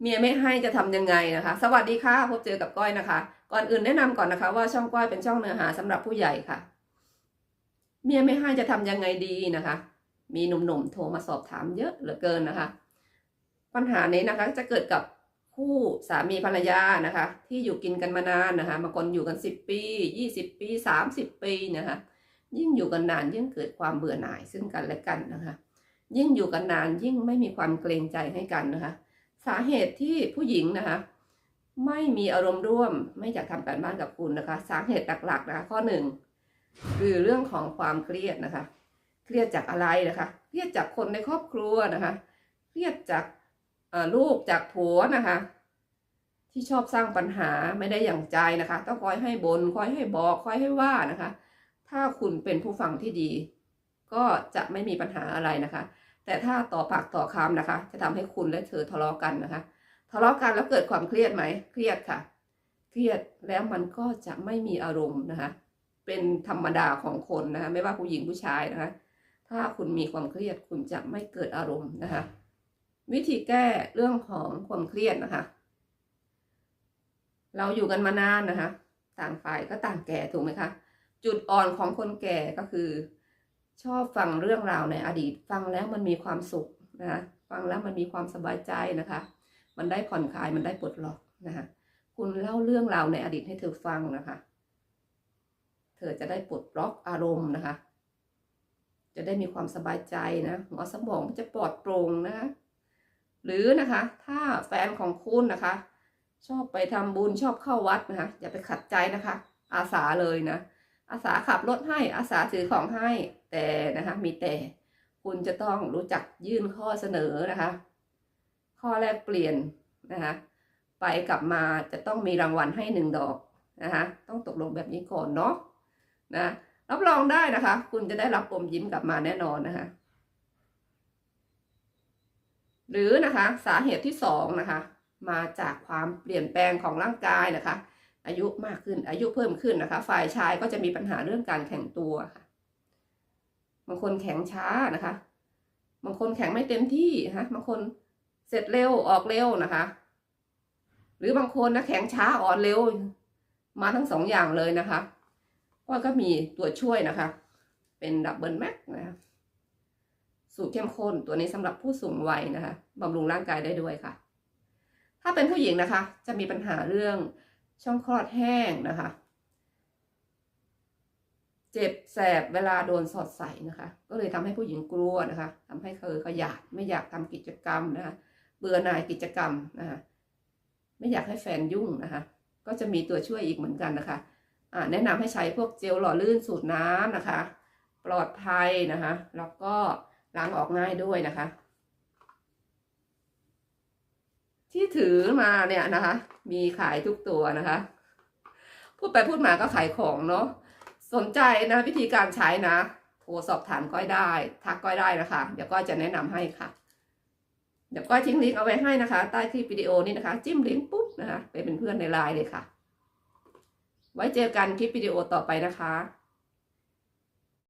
เมียไม่ให้จะทำยังไงนะคะ สวัสดีค่ะ พบเจอกับก้อยนะคะ ก่อนอื่นแนะนำก่อนนะคะ ว่าช่องก้อยเป็นช่องเนื้อหาสำหรับผู้ใหญ่ค่ะ เมียไม่ให้จะทำยังไงดีนะคะ มีหนุ่มๆโทรมาสอบถามเยอะเหลือเกินนะคะ ปัญหานี้นะคะจะเกิดกับคู่สามีภรรยานะคะ ที่อยู่กินกันมานานนะคะบางคนอยู่กันสิบปียี่สิบปีสามสิบปีนะคะ ยิ่งอยู่กันนานยิ่งเกิดความเบื่อหน่ายซึ่งกันและกันนะคะ ยิ่งอยู่กันนานยิ่งไม่มีความเกรงใจให้กันนะคะ สาเหตุที่ผู้หญิงนะคะ ไม่มีอารมณ์ร่วม ไม่อยากทำการบ้านกับคุณนะคะ สาเหตุหลักๆนะคะ ข้อหนึ่งคือเรื่องของความเครียดนะคะ เครียดจากอะไรนะคะเครียดจากคนในครอบครัวนะคะ เครียดจากลูกจากผัวนะคะ ที่ชอบสร้างปัญหาไม่ได้อย่างใจนะคะ ต้องคอยให้บนคอยให้บอกคอยให้ว่านะคะ ถ้าคุณเป็นผู้ฟังที่ดี ก็จะไม่มีปัญหาอะไรนะคะ แต่ถ้าต่อปากต่อคำนะคะ จะทำให้คุณและเธอทะเลาะกันนะคะ ทะเลาะกันแล้วเกิดความเครียดไหม เครียดค่ะ เครียดแล้วมันก็จะไม่มีอารมณ์นะคะ เป็นธรรมดาของคนนะคะไม่ว่าผู้หญิงผู้ชายนะคะ ถ้าคุณมีความเครียดคุณจะไม่เกิดอารมณ์นะคะ วิธีแก้เรื่องของความเครียดนะคะ เราอยู่กันมานานนะคะ ต่างฝ่ายก็ต่างแก่ถูกไหมคะ จุดอ่อนของคนแก่ก็คือ ชอบฟังเรื่องราวในอดีต ฟังแล้วมันมีความสุขนะคะฟังแล้วมันมีความสบายใจนะคะ มันได้ผ่อนคลายมันได้ปลดล็อกนะคะคุณเล่าเรื่องราวในอดีตให้เธอฟังนะคะ เธอจะได้ปลดล็อกอารมณ์นะคะ จะได้มีความสบายใจนะหัวสมองจะปลอดโปร่งนะคะหรือนะคะ ถ้าแฟนของคุณนะคะ ชอบไปทำบุญชอบเข้าวัดนะคะอย่าไปขัดใจนะคะ อาสาเลยนะ อาสาขับรถให้อาสาถือของให้แต่นะคะ มีแต่คุณจะต้องรู้จักยื่นข้อเสนอนะคะ ข้อแรกเปลี่ยนนะคะ ไปกลับมาจะต้องมีรางวัลให้หนึ่งดอกนะคะ ต้องตกลงแบบนี้ก่อนเนาะนะรับรองได้นะคะ คุณจะได้รับอมยิ้มกลับมาแน่นอนนะคะ หรือนะคะสาเหตุที่สองนะคะ มาจากความเปลี่ยนแปลงของร่างกายนะคะ อายุมากขึ้น อายุเพิ่มขึ้นนะคะ ฝ่ายชายก็จะมีปัญหาเรื่องการแข็งตัวค่ะ บางคนแข็งช้านะคะ บางคนแข็งไม่เต็มที่นะบางคนเสร็จเร็วออกเร็วนะคะ หรือบางคนนะแข็งช้าอ่อนเร็ว มาทั้งสองอย่างเลยนะคะก็ก็มีตัวช่วยนะคะ เป็นดับเบิลแม็กนะคะสูตรเข้มข้นตัวนี้สำหรับผู้สูงวัยนะคะบำรุงร่างกายได้ด้วยค่ะ ถ้าเป็นผู้หญิงนะคะ จะมีปัญหาเรื่อง ช่องคลอดแห้งนะคะ เจ็บแสบเวลาโดนสอดใส่นะคะ ก็เลยทำให้ผู้หญิงกลัวนะคะทำให้เธอขยาดไม่อยากทำกิจกรรมนะคะเบื่อหน่ายกิจกรรมนะคะไม่อยากให้แฟนยุ่งนะคะ ก็จะมีตัวช่วยอีกเหมือนกันนะคะแนะนำให้ใช้พวกเจลหล่อลื่นสูตรน้ำนะคะ ปลอดภัยนะคะ แล้วก็ล้างออกง่ายด้วยนะคะ ที่ถือมาเนี่ยนะคะ มีขายทุกตัวนะคะ พูดไปพูดมาก็ขายของเนาะสนใจนะวิธีการใช้นะโทรสอบถามก้อยได้ ทักก้อยได้นะคะ เดี๋ยวก้อยจะแนะนำให้ค่ะ เดี๋ยวก้อยทิ้งลิงก์เอาไว้ให้นะคะ ใต้คลิปวิดีโอนี้นะคะ จิ้มลิงก์ปุ๊บนะคะไปเป็นเพื่อนในไลน์เลยค่ะ ไว้เจอกันคลิปวิดีโอต่อไปนะคะ